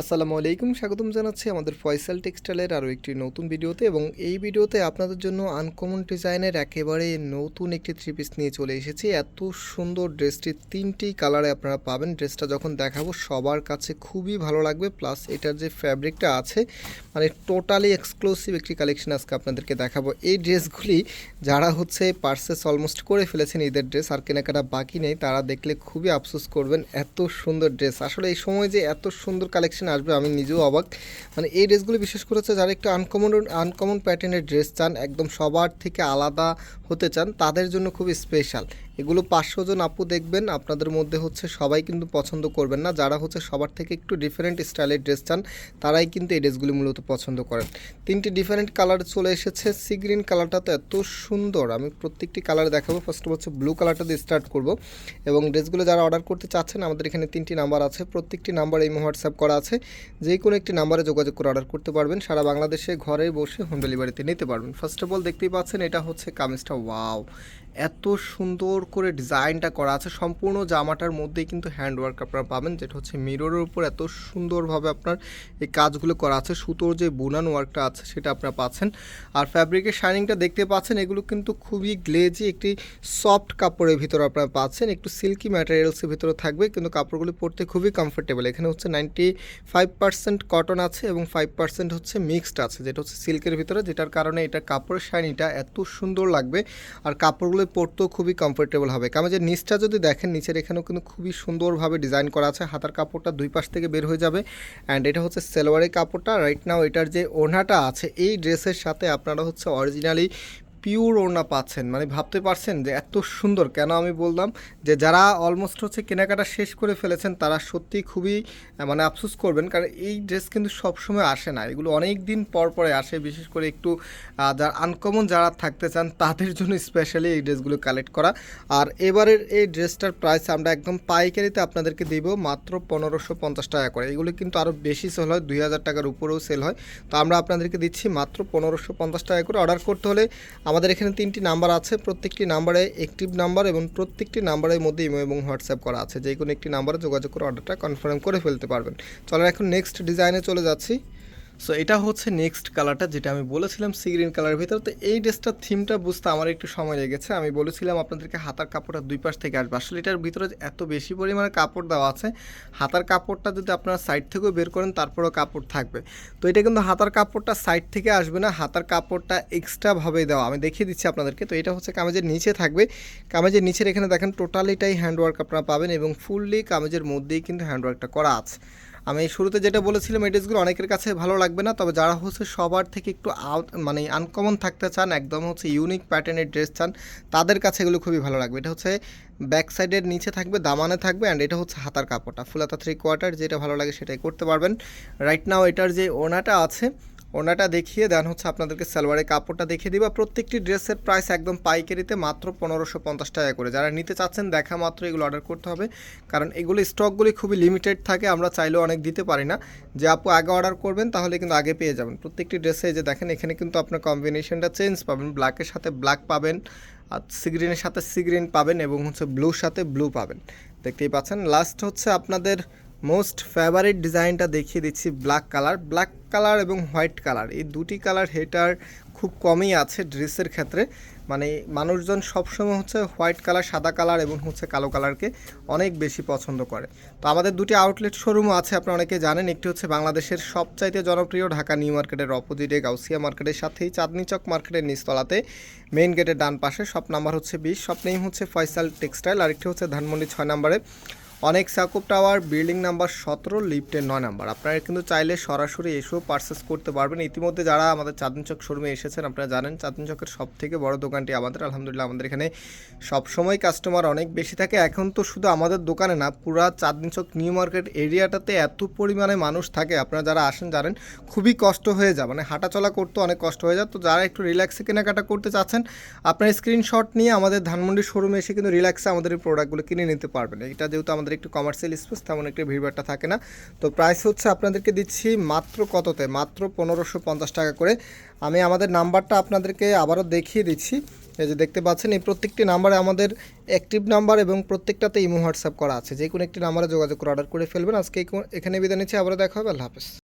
আসসালামু আলাইকুম, স্বাগতম জানাচ্ছি আমাদের ফয়সাল টেক্সটাইলের আরও একটি নতুন ভিডিওতে এবং এই ভিডিওতে আপনাদের জন্য আনকমন ডিজাইনের একেবারে নতুন একটি থ্রি পিস নিয়ে চলে এসেছি। এত সুন্দর ড্রেসটি তিনটি কালারে আপনারা পাবেন। ড্রেসটা যখন দেখাবো, সবার কাছে খুবই ভালো লাগবে। প্লাস এটার যে ফ্যাব্রিকটা আছে মানে টোটালি এক্সক্লুসিভ একটি কালেকশন আজকে আপনাদেরকে দেখাবো। এই ড্রেসগুলি যারা হচ্ছে পার্সেস অলমোস্ট করে ফেলেছেন ঈদের ড্রেস আর কেনাকাটা বাকি নেই, তারা দেখলে খুবই আফসোস করবেন, এত সুন্দর ড্রেস। আসলে এই সময় যে এত সুন্দর কালেকশন আসবে, আমি নিজেও অবাক। মানে এই ড্রেসগুলো বিশেষ করে হচ্ছে যারা একটু আনকমন আনকমন প্যাটার্নের ড্রেস চান, একদম সবার থেকে আলাদা হতে চান, তাদের জন্য খুব স্পেশাল এগুলো পাঁচশো জন আপু দেখবেন, আপনাদের মধ্যে হচ্ছে সবাই কিন্তু পছন্দ করবেন না। যারা হচ্ছে সবার থেকে একটু ডিফারেন্ট স্টাইলের ড্রেস চান, তারাই কিন্তু এই ড্রেসগুলি মূলত পছন্দ করেন। তিনটি ডিফারেন্ট কালার চলে এসেছে। সি গ্রিন কালারটা তো এত সুন্দর, আমি প্রত্যেকটি কালার দেখাবো। ফার্স্ট হচ্ছে ব্লু কালারটা দিয়ে স্টার্ট করব। এবং ড্রেসগুলো যারা অর্ডার করতে চাচ্ছেন, আমাদের এখানে তিনটি নাম্বার আছে। প্রত্যেকটি নাম্বার এই হোয়াটসঅ্যাপ করা আছে। যে কোনো একটি নাম্বারে যোগাযোগ করে অর্ডার করতে পারবেন। সারা বাংলাদেশে ঘরে বসে হোম ডেলিভারিতে নিতে পারবেন। ফার্স্ট অফ অল দেখতেই পাচ্ছেন, এটা হচ্ছে কামিজটা ওয়াও এত সুন্দর করে ডিজাইনটা করা আছে। সম্পূর্ণ জামাটার মধ্যেই কিন্তু হ্যান্ডওয়ার্ক আপনারা পাবেন, যেটা হচ্ছে মিররের উপর এত সুন্দরভাবে আপনার এই কাজগুলো করা আছে। সুতোর যে বুনান ওয়ার্কটা আছে, সেটা আপনারা পাচ্ছেন। আর ফ্যাব্রিকের শাইনিংটা দেখতে পাচ্ছেন, এগুলো কিন্তু খুবই গ্লেজি একটি সফট কাপড়ের ভিতরে আপনারা পাচ্ছেন। একটু সিল্কি ম্যাটেরিয়ালসের ভিতরে থাকবে, কিন্তু কাপড়গুলি পরতে খুবই কমফোর্টেবল এখানে হচ্ছে নাইনটি ফাইভ পার্সেন্ট কটন আছে এবং ফাইভ পার্সেন্ট হচ্ছে মিক্সড আছে, যেটা হচ্ছে সিল্কের ভিতরে, যেটার কারণে এটা কাপড়ের শাইনিটা এত সুন্দর লাগবে। আর কাপড়গুলো পরতেও খুবই কমফোর্টেবল হবে। কারণ যে নিচটা যদি দেখেন, নিচের এখানেও কিন্তু খুবই সুন্দরভাবে ডিজাইন করা আছে। হাতার কাপড়টা দুই পাশ থেকে বের হয়ে যাবে। অ্যান্ড এটা হচ্ছে সেলোয়ারের কাপড়টা। রাইট নাও এটার যে ওড়নাটা আছে, এই ড্রেসের সাথে আপনারা হচ্ছে অরিজিনালি পিওর ওড়না পাচ্ছেন। মানে ভাবতে পারছেন যে এত সুন্দর। কেন আমি বললাম যে যারা অলমোস্ট হচ্ছে কেনাকাটা শেষ করে ফেলেছেন, তারা সত্যি খুবই মানে আফসোস করবেন। কারণ এই ড্রেস কিন্তু সবসময় আসে না। এগুলো অনেক দিন পর পরে আসে। বিশেষ করে একটু যারা আনকমন যারা থাকতে চান, তাদের জন্য স্পেশালি এই ড্রেসগুলো কালেক্ট করা। আর এবারের এই ড্রেসটার প্রাইস আমরা একদম পাইকারিতে আপনাদেরকে দিব মাত্র পনেরোশো পঞ্চাশ টাকা করে। এগুলো কিন্তু আরও বেশি সেল হয়, দুই হাজার টাকার উপরেও সেল হয়। তো আমরা আপনাদেরকে দিচ্ছি মাত্র পনেরোশো পঞ্চাশ টাকা করে। অর্ডার করতে হলে আমাদের এখানে তিনটি নাম্বার আছে, প্রত্যেকটি নাম্বারে অ্যাক্টিভ নাম্বার এবং প্রত্যেকটি নাম্বারের মধ্যে ইমো এবং হোয়াটসঅ্যাপ করা আছে। যে কোনো একটি নাম্বারে যোগাযোগ করে অর্ডারটা কনফার্ম করে ফেলতে পারবেন। চলেন এখন নেক্সট ডিজাইনে চলে যাচ্ছি। সো এটা হচ্ছে নেক্সট কালারটা যেটা আমি বলেছিলাম সি গ্রিন কালারের ভিতরে। তো এই ড্রেসটার থিমটা বুঝতে আমার একটু সময় লেগেছে। আমি বলেছিলাম আপনাদেরকে হাতার কাপড়টা দুই পাশ থেকে আসবে। আসলে এটার ভিতরে এত বেশি পরিমাণে কাপড় দেওয়া আছে। হাতার কাপড়টা যদি আপনারা সাইড থেকেও বের করেন, তারপরেও কাপড় থাকবে। তো এটা কিন্তু হাতার কাপড়টা সাইড থেকে আসবে না, হাতার কাপড়টা এক্সট্রাভাবে দেওয়া। আমি দেখিয়ে দিচ্ছি আপনাদেরকে। তো এটা হচ্ছে কামেজের নিচে থাকবে। কামেজের নিচের এখানে দেখেন টোটালিটাই হ্যান্ডওয়ার্ক আপনারা পাবেন এবং ফুললি কামেজের মধ্যেই কিন্তু হ্যান্ডওয়ার্কটা করা আছে। আমি শুরুতে যেটা বলেছিলাম, এই ড্রেসগুলো অনেকের কাছে ভালো লাগবে না, তবে যারা হচ্ছে সবার থেকে একটু আউট মানে আনকমন থাকতে চান, একদম হচ্ছে ইউনিক প্যাটার্নের ড্রেস চান, তাদের কাছে এগুলো খুবই ভালো লাগবে। এটা হচ্ছে ব্যাক সাইডের নিচে থাকবে, দামানে থাকবে অ্যান্ড এটা হচ্ছে হাতার কাপড়টা। ফুলাতা থ্রি কোয়ার্টার যেটা ভালো লাগে সেটাই করতে পারবেন। রাইট নাও এটার যে ওনাটা আছে ওনাটা দেখিয়ে দেন হচ্ছে আপনাদেরকে সালোয়ারের কাপড়টা দেখিয়ে দিবা প্রত্যেকটি ড্রেসের প্রাইস একদম পাইকারিতে মাত্র পনেরোশো পঞ্চাশ টাকা করে। যারা নিতে চাচ্ছেন, দেখা মাত্র এগুলো অর্ডার করতে হবে, কারণ এগুলো স্টকগুলি খুবই লিমিটেড থাকে, আমরা চাইলেও অনেক দিতে পারি না। যে আপু আগে অর্ডার করবেন, তাহলে কিন্তু আগে পেয়ে যাবেন। প্রত্যেকটি ড্রেসে যে দেখেন, এখানে কিন্তু আপনার কম্বিনেশনটা চেঞ্জ পাবেন। ব্ল্যাকের সাথে ব্ল্যাক পাবেন, আর সিগ্রিনের সাথে সিগ্রিন পাবেন, এবং হচ্ছে ব্লুর সাথে ব্লু পাবেন। দেখতেই পাচ্ছেন লাস্ট হচ্ছে আপনাদের মোস্ট ফেভারিট ডিজাইনটা দেখিয়ে দিচ্ছি ব্ল্যাক কালার ব্ল্যাক কালার এবং হোয়াইট কালার এই দুটি কালার হেটার খুব কমই আছে ড্রেসের ক্ষেত্রে। মানে মানুষজন সবসময় হচ্ছে হোয়াইট কালার সাদা কালার এবং হচ্ছে কালো কালারকে অনেক বেশি পছন্দ করে। তো আমাদের দুটি আউটলেট শোরুমও আছে, আপনারা অনেকে জানেন। একটি হচ্ছে বাংলাদেশের সবচাইতে জনপ্রিয় ঢাকা নিউ মার্কেটের অপোজিটে গাউসিয়া মার্কেটের সাথেই চাঁদনি চক মার্কেটের নিচতলাতে মেইন গেটের ডান পাশে। শপ নাম্বার হচ্ছে বিশ শপ নেই হচ্ছে ফয়সাল টেক্সটাইল আরেকটি হচ্ছে ধানমন্ডি ছয় নম্বরে। অনেক সাকুব টাওয়ার, বিল্ডিং নাম্বার সতেরো, লিফটের নয় নাম্বার। আপনারা কিন্তু চাইলে সরাসরি এসেও পারচেস করতে পারবেন। ইতিমধ্যে যারা আমাদের চাঁদনি চক শোরুমে এসেছেন, আপনারা জানেন চাঁদনি চকের সব থেকে বড় দোকানটি আমাদের, আলহামদুলিল্লাহ আমাদের এখানে সবসময় কাস্টমার অনেক বেশি থাকে। এখন তো শুধু আমাদের দোকানে না, পুরা চাঁদনি চক নিউ মার্কেট এরিয়াটাতে এত পরিমাণে মানুষ থাকে। আপনারা যারা আসেন জানেন, খুবই কষ্ট হয়ে যায়। মানে হাঁটাচলা করতে অনেক কষ্ট হয়ে যায়। তো যারা একটু রিল্যাক্সে কেনাকাটা করতে চাচ্ছেন, আপনার স্ক্রিনশট নিয়ে আমাদের ধানমন্ডি শোরুমে এসে কিন্তু রিল্যাক্সে আমাদের এই প্রোডাক্টগুলো কিনে নিতে পারবেন। এটা যেহেতু আমাদের একটু কমার্শিয়াল স্পেস তেমন একটু ভিড়ভাড়টা থাকে না। তো প্রাইস হচ্ছে আপনাদেরকে দিচ্ছি মাত্র কততে? মাত্র পনেরোশো পঞ্চাশ টাকা করে। আমি আমাদের নাম্বারটা আপনাদেরকে আবারও দেখিয়ে দিচ্ছি। এই যে দেখতে পাচ্ছেন, এই প্রত্যেকটি নাম্বারে আমাদের অ্যাক্টিভ নাম্বার এবং প্রত্যেকটাতে ইমো হোয়াটসঅ্যাপ করা আছে। যে কোনো একটি নাম্বারে যোগাযোগ করে অর্ডার করে ফেলবেন। আজকে এখানে বিদায় নিচ্ছি। আবারও দেখা হবে। আল্লাহ হাফেজ।